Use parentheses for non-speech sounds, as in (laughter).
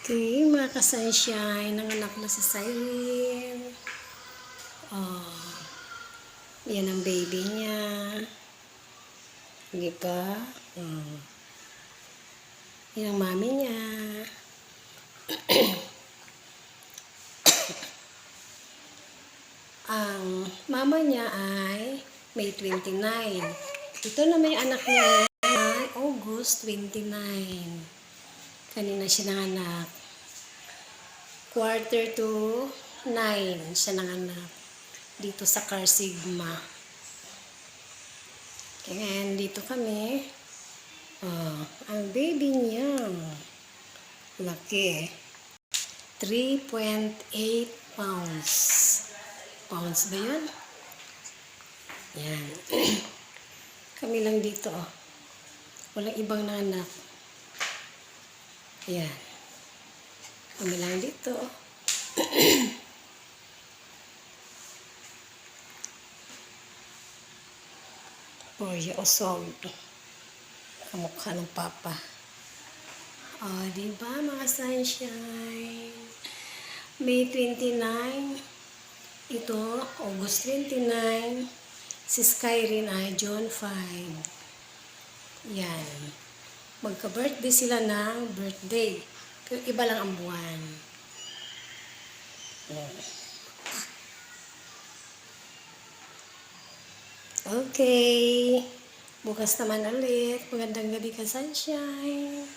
Okay, mga ka-sunshine, nanganak na si Cyrene. Oh, yan ang baby niya. Hindi ba? Oh. Yan ang mami niya. (coughs) ang mama niya ay May 29. Ito na may anak niya August 29. Kanina siya nanganak. Quarter to 9 siya nanganak. Dito sa Car Sigma. Ngayon, dito kami. Oh, ang baby niya. Laki. 3.8 pounds. Pounds ba yun? Yan. (clears throat) kami lang dito. Oh. Walang ibang nanak. Ayan. Kami lang dito. Four years old. Kamukha ng papa. O, oh, di ba mga sunshine? May 29. Ito, August 29. Si Skyrin ay John 5. Yan. Magka-birthday sila ng birthday. Pero iba lang ang buwan. Okay. Bukas naman ulit. Magandang gabi ka, sunshine.